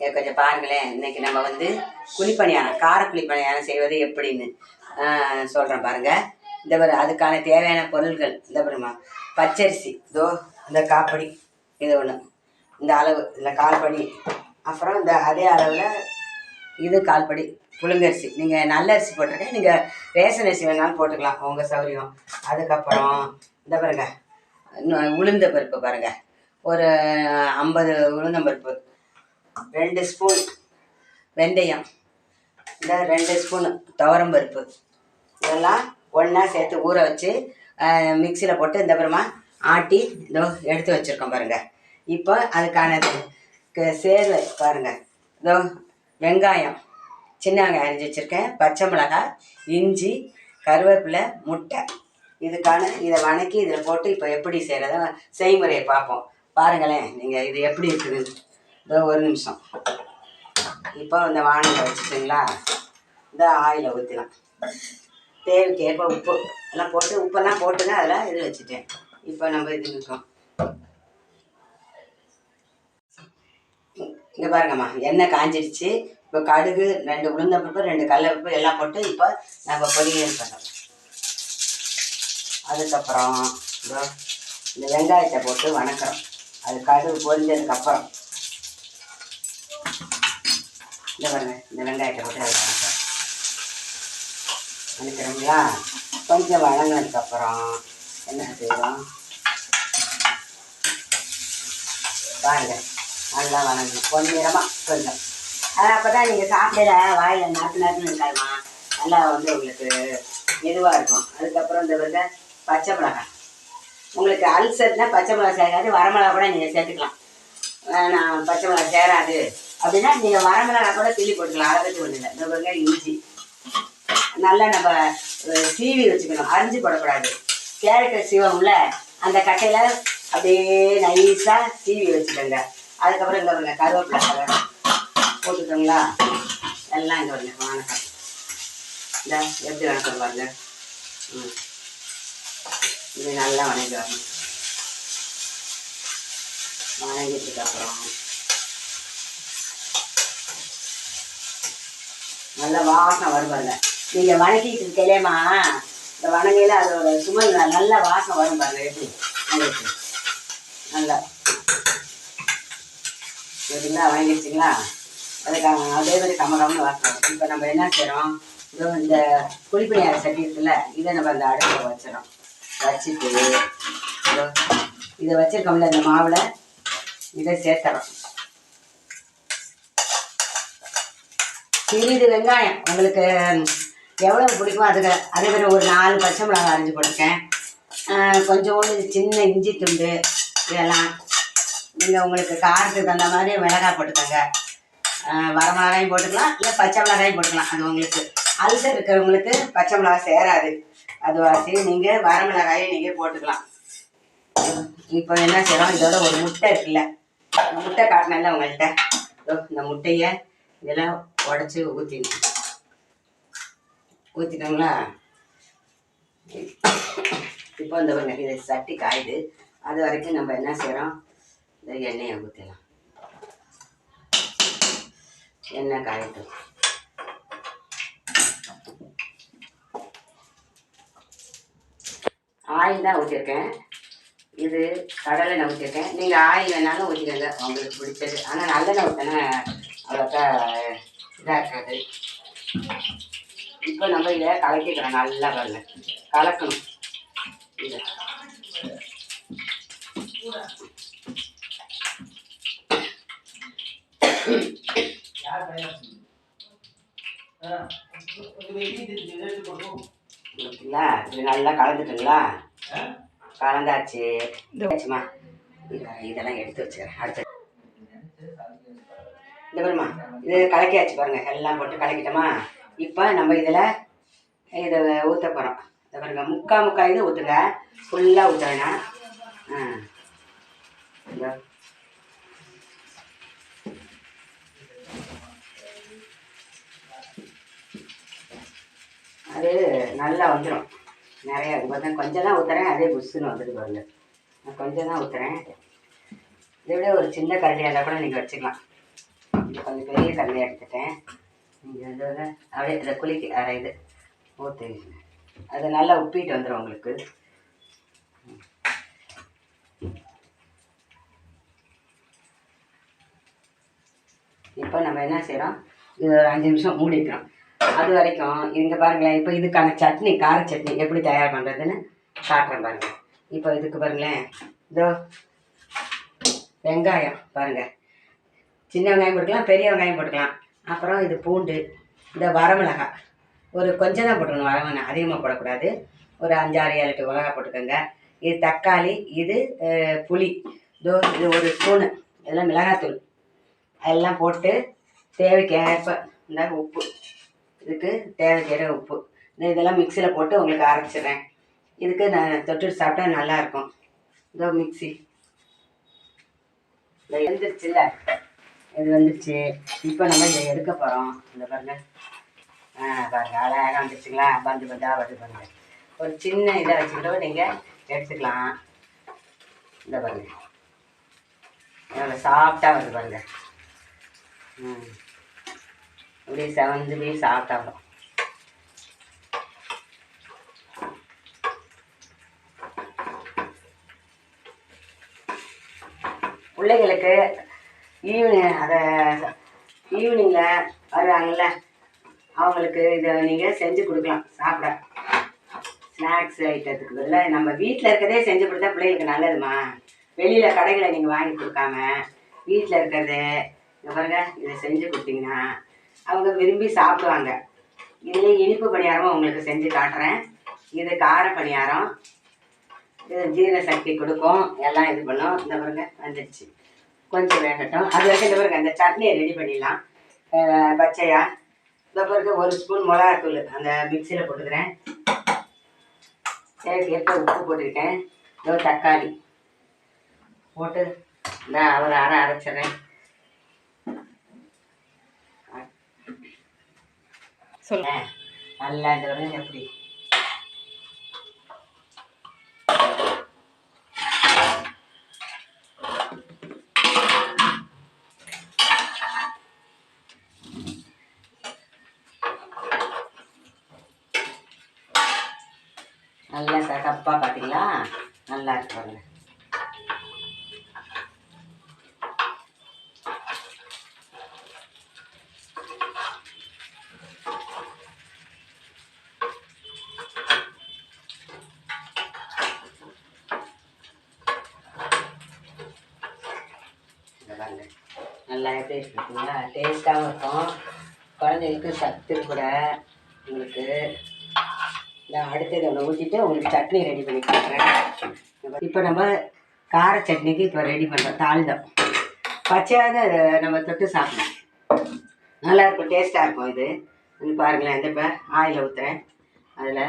இதை கொஞ்சம் பாருங்களேன். இன்னைக்கு நம்ம வந்து குழிப்பணியாரம் கார குழிப்பணியாரம் செய்வது எப்படின்னு சொல்கிறேன் பாருங்கள் இந்த பாரு அதுக்கான தேவையான பொருள்கள் இந்த பாருமா பச்சரிசி இதோ இந்த காப்படி இது ஒன்று இந்த அளவு இந்த கால்படி. அப்புறம் இந்த அதே அளவில் இது கால்படி புழுங்கரிசி. நீங்கள் நல்ல அரிசி போட்டிருக்கேன் நீங்கள் ரேஷன் அரிசி வேணாலும் போட்டுக்கலாம் உங்கள் சௌரியம் அதுக்கப்புறம் இந்த பாருங்க இன்னும் உளுந்த பருப்பு பாருங்கள் ஒரு ஐம்பது உளுந்தம்பருப்பு ரெண்டு ஸ்பூன் வெந்தயம். இந்த ரெண்டு ஸ்பூன் துவரம் பருப்பு இதெல்லாம் ஒன்றா சேர்த்து ஊற வச்சு மிக்சியில் போட்டு இந்த அப்புறமா ஆட்டி இதோ எடுத்து வச்சுருக்கோம் பாருங்கள் இப்போ அதுக்கான சேர்வு பாருங்கள் இதோ வெங்காயம். சின்ன வெங்காயம் அரிஞ்சு வச்சுருக்கேன். பச்சை மிளகாய் இஞ்சி கருவேப்பிலை முட்டை. இதுக்கான இதை வணக்கி இதில் போட்டு இப்போ எப்படி செய்கிறத செய்முறையை பார்ப்போம். பாருங்களேன் நீங்கள் இது எப்படி இருக்குதுன்னு. இதோ ஒரு நிமிஷம். இப்போ இந்த வானலை வச்சுட்டிங்களா? இந்த ஆயிலை ஊற்றிலாம் தேவைக்கு ஏற்ப உப்பு. எல்லாம் போட்டு உப்பெல்லாம் போட்டுங்க அதில் இது வச்சுட்டேன். இப்போ நம்ம இது இருக்கோம். இங்கே பாருங்கம்மா எண்ணெய் காஞ்சிடுச்சு. இப்போ கடுகு ரெண்டு உளுந்த பருப்பு ரெண்டு கடலைப்பருப்பு எல்லாம் போட்டு இப்போ நம்ம பொரியல் பண்ணோம் அதுக்கப்புறம் இந்த வெங்காயத்தை போட்டு வணக்கிறோம். அது கடுகு பொரிஞ்சதுக்கப்புறம் இந்த பாருங்க இந்த வெங்காயத்தை போட்டு அதை வணக்கிறோம் வணக்கிறோங்களா கொஞ்சம் வணங்கினதுக்கப்புறம் என்ன செய்வோம் பாருங்க நல்லா வணங்கணும் பொன்னிறமாக கொஞ்சம். அது அப்போ தான் நீங்கள் சாப்பிடல வாயில் நாட்டு நாட்டுன்னு இருக்காதுமா நல்லா வந்து உங்களுக்கு மெதுவாக இருக்கும். அதுக்கப்புறம் இந்த வந்து பச்சை மிளகாய். உங்களுக்கு அல்சர்னால் பச்சை மிளகாய் சேராது வரமிளகா கூட நீங்கள் சேர்த்துக்கலாம். நான் பச்சை மிளகாய் சேராது. அப்படின்னா நீங்கள் வரமிளகா கூட கிள்ளி போட்டுக்கலாம். அதை பற்றி ஒன்றும் இல்லை. இந்த பாருங்க இஞ்சி. நல்லா நம்ம சீவி வச்சுக்கணும். அரிஞ்சு போடக்கூடாது. கேரட்டை சீவம்ல அந்த கட்டையில் அப்படியே நைஸாக சீவி வச்சுக்கோங்க. அதுக்கப்புறம் இங்கே வருங்க கருவேப்பிலை கலர் போட்டுக்கோங்களா? எல்லாம் இங்கே வருங்க வணக்கம் இந்த எப்படி வணக்கம் பாருங்க. ம். இது நல்லா வணங்கி வரணும். வணங்கிட்டதுக்கு அப்புறம் நல்ல வாசனை வரும் பாருங்க. நீங்க வணக்கிட்டு இருக்கலேமா இந்த வணங்கையில அதோட சுமல் நல்ல வாசனை வரும் பாருங்க. எப்படி? உங்களுக்கு. நல்லா. சரிங்களா? வணங்கிடுச்சிங்களா அதுக்காக அதே மாதிரி கமகம்னு வாசனை இப்போ நம்ம என்ன செய்கிறோம் இதோ இந்த குழிப்பணியார சட்டி இருக்குல்ல இதை நம்ம அந்த அடுப்பில் வச்சிடும் வச்சுட்டு இதை வச்சிருக்கோம்ல இந்த மாவில். இதை சேர்த்துறோம் சிறிது வெங்காயம். உங்களுக்கு எவ்வளவு பிடிக்குமோ அதுக்கு அதே மாதிரி ஒரு நாலு பச்சை மிளகாய் அரைஞ்சி போட்டிருக்கேன். கொஞ்சோண்டு சின்ன இஞ்சி துண்டு இதெல்லாம். நீங்கள் உங்களுக்கு காரத்துக்கு தகுந்த மாதிரி மிளகாய் போட்டுக்கோங்க. வர மிளகாயும் போட்டுக்கலாம் இல்லை பச்சை மிளகாயும் போட்டுக்கலாம். அது உங்களுக்கு அல்சர் இருக்கிறவங்களுக்கு பச்சை மிளகாய் சேராது. அதுவாசி நீங்கள் வர மிளகாயும் நீங்கள் போட்டுக்கலாம். இப்போ என்ன செய்கிறோம் இதோட ஒரு முட்டை இருக்குல்ல முட்டை காட்டினேன்ல உங்கள்கிட்ட. இந்த முட்டையை இதெல்லாம் உடச்சி ஊற்றிடணும் ஊற்றிட்டோங்களா இப்போ இந்த இது சட்டி காயுது. அது வரைக்கும் நம்ம என்ன செய்கிறோம் இந்த எண்ணெயை ஊற்றிடலாம் எண்ணெய் காயட்டும். ஆயில் தான் ஊற்றிருக்கேன் இது கடலை நான் ஊற்றிருக்கேன் நீங்கள் ஆயில் வேணாலும் ஊற்றிக்கோங்க உங்களுக்கு பிடிச்சது. ஆனால் நல்லெண்ணெய் ஊற்றினா அவ்வளோக்கா இதாக இருக்காது இப்போ நம்ம இதை கலக்கிக்கிறோம் நல்லா பாருங்க கலக்கணும். இதை. பார்த்தீங்களா இது நல்லா கலந்துட்டுங்களா? கலந்தாச்சு. இதெல்லாம் எடுத்து வச்சுக்கிறேன். அடுத்து இந்த பாருமா இது கலக்கியாச்சு பாருங்க எல்லாம் போட்டு கலக்கிட்டோமா? இப்போ நம்ம இதில் இதை ஊற்ற போகிறோம் இதை பாருங்க முக்கா முக்கா இது ஊற்றுங்க ஃபுல்லாக ஊற்ற வேணாம் ஆ. அது நல்லா வந்துடும் நிறைய பார்த்தா கொஞ்சம் தான் ஊற்றுறேன் அதே புஷ்ஷுன்னு வந்துட்டு பாருங்க. நான் கொஞ்சம் தான் ஊற்றுறேன் இதை விட ஒரு சின்ன கரண்டியாக இருந்தால் கூட நீங்கள் வச்சுக்கலாம். கொஞ்சம் பெரிய கல்லையை எடுத்துட்டேன். நீங்கள் வந்து அப்படியே இதை குளிக்க அரை இது ஊற்று அது நல்லா உப்பிட்டு வந்துடும் உங்களுக்கு. இப்போ நம்ம என்ன செய்கிறோம் இது ஒரு அஞ்சு நிமிஷம் மூடிக்கிறோம் அது வரைக்கும் இங்கே பாருங்களேன் இப்போ இதுக்கான சட்னி கார சட்னி எப்படி தயார் பண்ணுறதுன்னு காட்டுறேன் பாருங்கள் இப்போ இதுக்கு பாருங்களேன். இதோ வெங்காயம் பாருங்கள் சின்ன வெங்காயம் போட்டுக்கலாம் பெரிய வெங்காயம் போட்டுக்கலாம். அப்புறம் இது பூண்டு இந்த வரமிளகாய் ஒரு கொஞ்சம் தான் போட்டுக்கணும் வரமிளகாய் அதிகமாக போடக்கூடாது. ஒரு அஞ்சாறு ஏழு எட்டு மிளகாய் போட்டுக்கோங்க. இது தக்காளி இது புளி இதோ இது ஒரு ஸ்பூனு. இதெல்லாம் மிளகாத்தூள். அதெல்லாம் போட்டு தேவைக்கு ஏற்ப இந்த உப்பு. இதுக்கு தேவைக்கேற உப்பு. இந்த இதெல்லாம் மிக்சியில் போட்டு உங்களுக்கு அரைச்சிடுறேன். இதுக்கு நான் தொட்டு சாப்பிட்டா நல்லாயிருக்கும் இதோ மிக்ஸி இந்த எழுந்திரிச்சில்ல இது வந்துருச்சு இப்போ நம்ம இதை எடுக்க போகிறோம் இந்த பாருங்க. ஆ பாருங்க. அழகாக வந்துருச்சுங்களா பந்து பந்தா வருது பாருங்க ஒரு சின்ன இதை வச்சுக்கிட்டோ நீங்கள் எடுத்துக்கலாம். இந்த பாருங்க. எவ்வளோ சாஃப்டாக வருது பாருங்க. ம். அப்படியே செவந்து போய் சாஃப்டாக வரும் பிள்ளைங்களுக்கு ஈவினிங் அதை ஈவினிங்கில் வருவாங்கள்ல அவங்களுக்கு இதை நீங்கள் செஞ்சு கொடுக்கலாம் சாப்பிட. ஸ்நாக்ஸ் ஐட்டத்துக்கு பதிலாக நம்ம வீட்டில் இருக்கிறதே செஞ்சு கொடுத்தா பிள்ளைங்களுக்கு நல்லதுமா? வெளியில் கடைகளை நீங்கள் வாங்கி கொடுக்காம வீட்டில் இருக்கிறது இங்க பாருங்க இதை செஞ்சு கொடுத்தீங்கன்னா அவங்க விரும்பி சாப்பிடுவாங்க. இதுலேயே இனிப்பு பணியாரமும் உங்களுக்கு செஞ்சு காட்டுறேன். இது கார பணியாரம். இது ஜீரண சக்தி கொடுக்கும். எல்லாம் இது பண்ணும். இந்த பாருங்க வந்துடுச்சு கொஞ்சம் வேகட்டும் அது வரைக்கும் இந்த பாருங்க அந்த சட்னியை ரெடி பண்ணிடலாம். பச்சையா? இந்த பாருங்க ஒரு ஸ்பூன் மிளகாத்தூள் அந்த மிக்சியில் போட்டுக்கிறேன். தேவைக்கு ஏற்ப உப்பு போட்டுக்கிட்டேன். இதோ தக்காளி. போட்டு இந்த ஒரு அரை அரைச்சிடுறேன். சொல்லு. ஆ, நல்லா இந்த எப்படி? நல்லா பார்த்தீங்களா நல்லா இருக்கு பாருங்க. நல்லா எப்படி இருக்குங்களா டேஸ்ட்டாகவும் இருக்கும். குழந்தைங்களுக்கு சத்து கூட உங்களுக்கு நான் அடுத்தது ஒன்று ஊற்றிட்டு உங்களுக்கு சட்னி ரெடி பண்ணி கொடுக்குறேன். இப்போ நம்ம கார சட்னிக்கு இப்போ ரெடி பண்ணுறோம் தாளிதம். பச்சையாக நம்ம தொட்டு சாப்பிடலாம். நல்லா இருக்கும் டேஸ்ட்டாக இருக்கும் இது. வந்து பாருங்களேன் இந்த இப்போ ஆயில் ஊற்றுறேன் அதில்